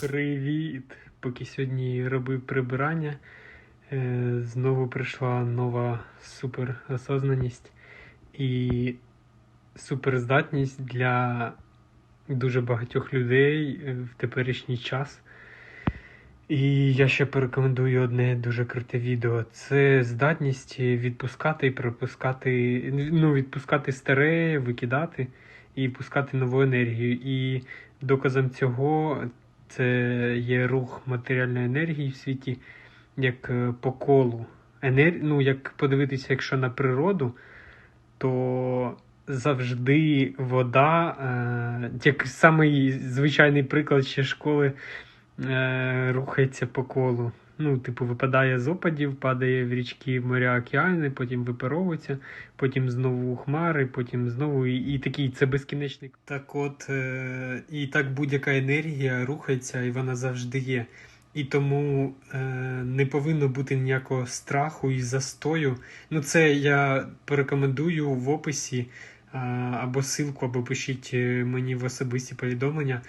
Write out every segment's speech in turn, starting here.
Привіт! Поки сьогодні робив прибирання, е, знову прийшла нова суперосознаність і суперздатність для дуже багатьох людей е, в теперішній час. І я ще порекомендую одне дуже круте відео. Це здатність відпускати і пропускати, ну, відпускати старе, викидати і пускати нову енергію. І доказом цього це є рух матеріальної енергії в світі як е, по колу. Енер... Ну, як подивитися, якщо на природу, то завжди вода, е... як самий звичайний приклад ще школи, е... рухається по колу. Ну, типу, випадає з опадів, падає в річки, моря, океани, потім випаровується, потім знову хмари, потім знову і, і такий це безкінечний. Так от, е, і так будь-яка енергія рухається, і вона завжди є. І тому е, не повинно бути ніякого страху і застою. Ну, це я порекомендую в описі е, або ссылку, або пишіть е, мені в особисті повідомлення.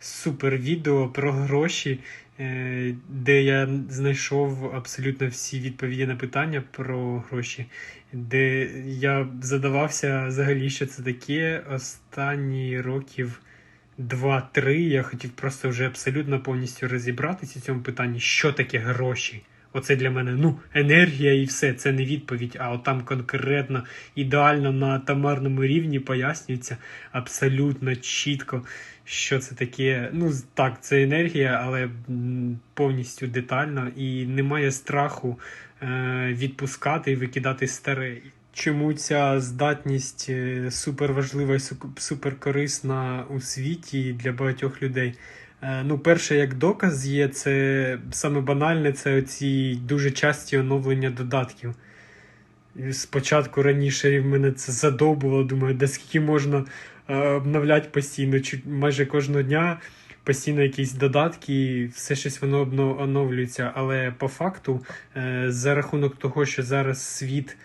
Супер відео про гроші, е, де я знайшов абсолютно всі відповіді на питання про гроші, де я задавався взагалі, що це таке. Останні років 2-3 я хотів просто вже абсолютно повністю розібратися в цьому питанні, що таке гроші. Оце для мене ну, енергія і все. Це не відповідь, а от там конкретно ідеально на тамарному рівні пояснюється абсолютно чітко, що це таке. Ну, так, це енергія, але повністю детально і немає страху е, відпускати і викидати старе. Чому ця здатність е, суперважлива і суперкорисна у світі для багатьох людей? Е, Ну, перше, як доказ є, це саме банальне, це оці дуже часті оновлення додатків. Спочатку раніше мене це задовбувало, думаю, де скільки можна е, обновляти постійно, майже кожного дня постійно якісь додатки, все щось воно оновлюється. Але по факту, е, за рахунок того, що зараз світ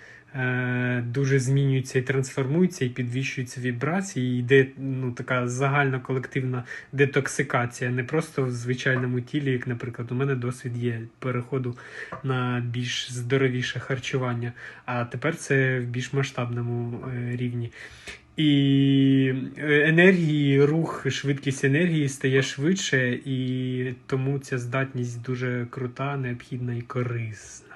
дуже змінюється і трансформується, і підвищуються вібрації, і йде ну, така загальна колективна детоксикація, не просто в звичайному тілі, як, наприклад, у мене досвід є переходу на більш здоровіше харчування, а тепер це в більш масштабному е, рівні. І е, енергії, рух, швидкість енергії стає швидше, і тому ця здатність дуже крута, необхідна і корисна.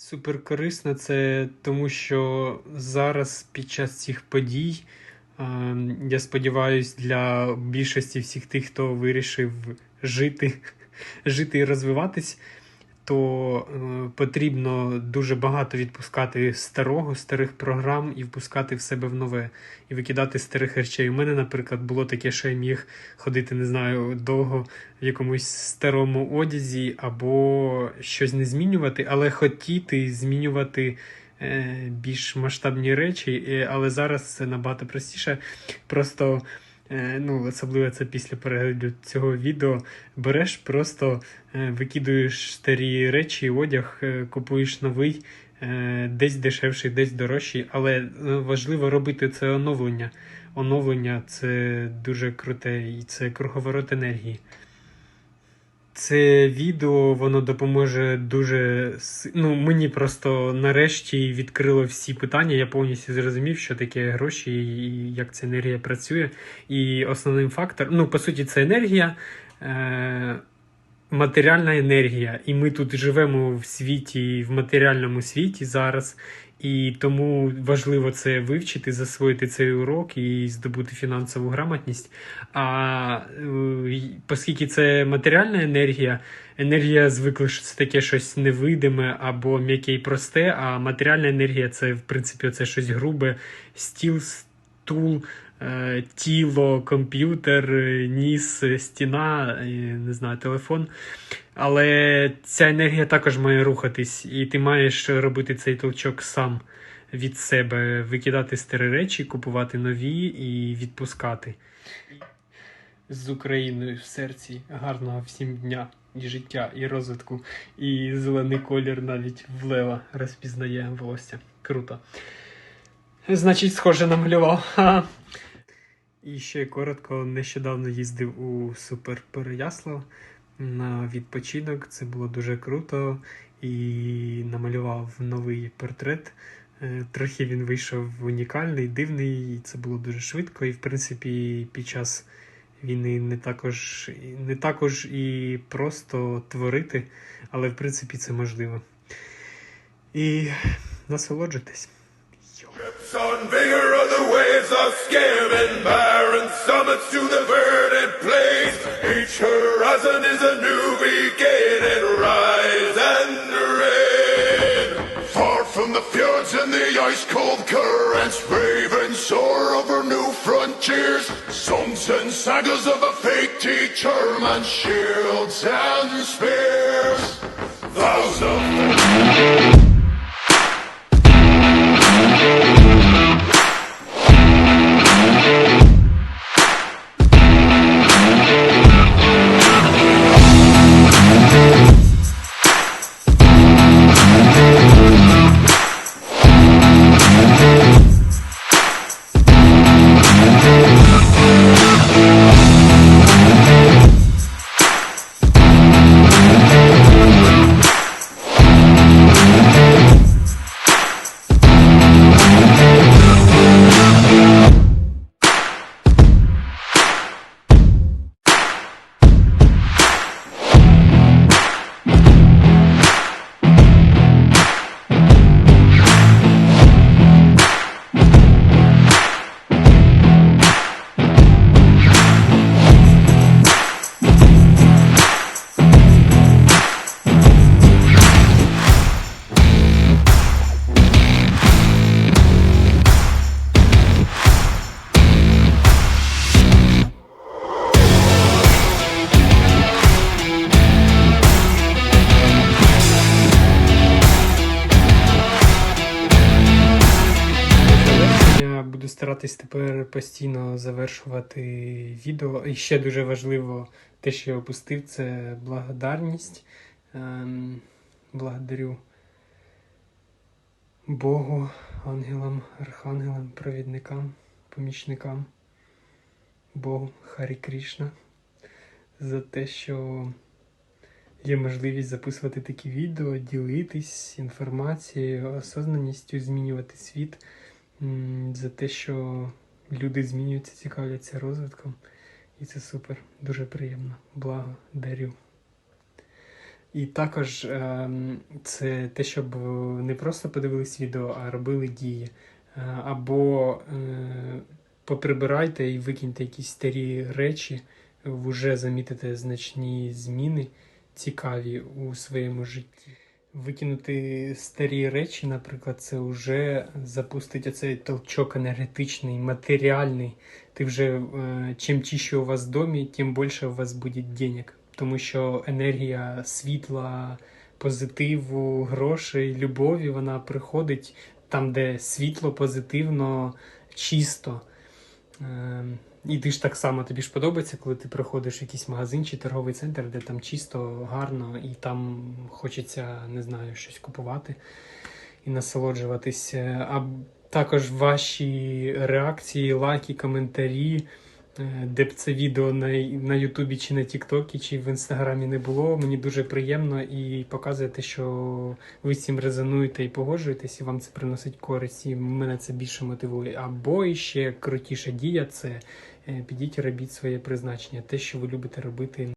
Суперкорисна це тому, що зараз під час цих подій, е, я сподіваюся, для більшості всіх тих, хто вирішив жити, жити і розвиватись, то е, потрібно дуже багато відпускати старого, старих програм і впускати в себе в нове, і викидати старих речей. У мене, наприклад, було таке, що я міг ходити, не знаю, довго в якомусь старому одязі або щось не змінювати, але хотіти змінювати. е, Більш масштабні речі, але зараз це набагато простіше. Просто ну, особливо це після перегляду цього відео. Береш, просто е, викидуєш старі речі, одяг, е, купуєш новий, е, десь дешевший, десь дорожчий. Але е, важливо робити це оновлення. Оновлення це дуже круте і це круговорот енергії. Це відео воно допоможе дуже ну, мені просто нарешті відкрило всі питання. Я повністю зрозумів, що таке гроші і як ця енергія працює. І основним фактором, ну по суті, це енергія, е- матеріальна енергія. І ми тут живемо в світі, в матеріальному світі зараз. І тому важливо це вивчити, засвоїти цей урок і здобути фінансову грамотність. А е, оскільки це матеріальна енергія, енергія звикла, що це таке щось невидиме або м'яке і просте, а матеріальна енергія це, в принципі, це щось грубе, стіл, стул, тіло, комп'ютер, е, ніс, е, стіна, е, не знаю, телефон. Але ця енергія також має рухатись, і ти маєш робити цей толчок сам від себе, викидати старі речі, купувати нові і відпускати. З Україною в серці гарного всім дня і життя, і розвитку, і зелений колір навіть в лева розпізнає волосся. Круто. Значить, схоже намалював. І ще коротко, нещодавно їздив у Супер Переяслав на відпочинок. Це було дуже круто і намалював новий портрет. Е, Трохи він вийшов унікальний, дивний, і це було дуже швидко. І в принципі, під час війни не також, не також і просто творити, але в принципі це можливо. І насолоджуйтесь. On vigor of the waves of skimming barren summits to the verdant plains. Each horizon is a new beginning. Rise and reign. Far from the fjords and the ice cold currents, ravens soar over new frontiers. Songs and sagas of a fake teacher, man, shields and spears. Я старатись тепер постійно завершувати відео. І ще дуже важливо те, що я опустив, це благодарність. Ем, благодарю Богу, ангелам, архангелам, провідникам, помічникам, Богу, Харі Крішна, за те, що є можливість записувати такі відео, ділитись інформацією, осознаністю, змінювати світ. За те, що люди змінюються, цікавляться розвитком. І це супер, дуже приємно. Благо, дарю. І також ем, це те, щоб не просто подивились відео, а робили дії. Е, Або е, поприбирайте і викиньте якісь старі речі, вже замітите значні зміни цікаві у своєму житті. Викинути старі речі, наприклад, це вже запустить оцей толчок енергетичний, матеріальний. Ти вже е, чим чище у вас в домі, тим більше у вас буде денег. Тому що енергія світла, позитиву, грошей, любові, вона приходить там, де світло, позитивно, чисто. І ти ж так само тобі ж подобається, коли ти приходиш в якийсь магазин чи торговий центр, де там чисто, гарно, і там хочеться, не знаю, щось купувати і насолоджуватись. Е, А також ваші реакції, лайки, коментарі, де б це відео на, Ютубі чи на Тіктокі, чи в Інстаграмі не було. Мені дуже приємно і показує те, що ви з цим резонуєте і погоджуєтесь, і вам це приносить користь, і мене це більше мотивує. Або ще крутіша дія це е, підіть робіть своє призначення, те, що ви любите робити.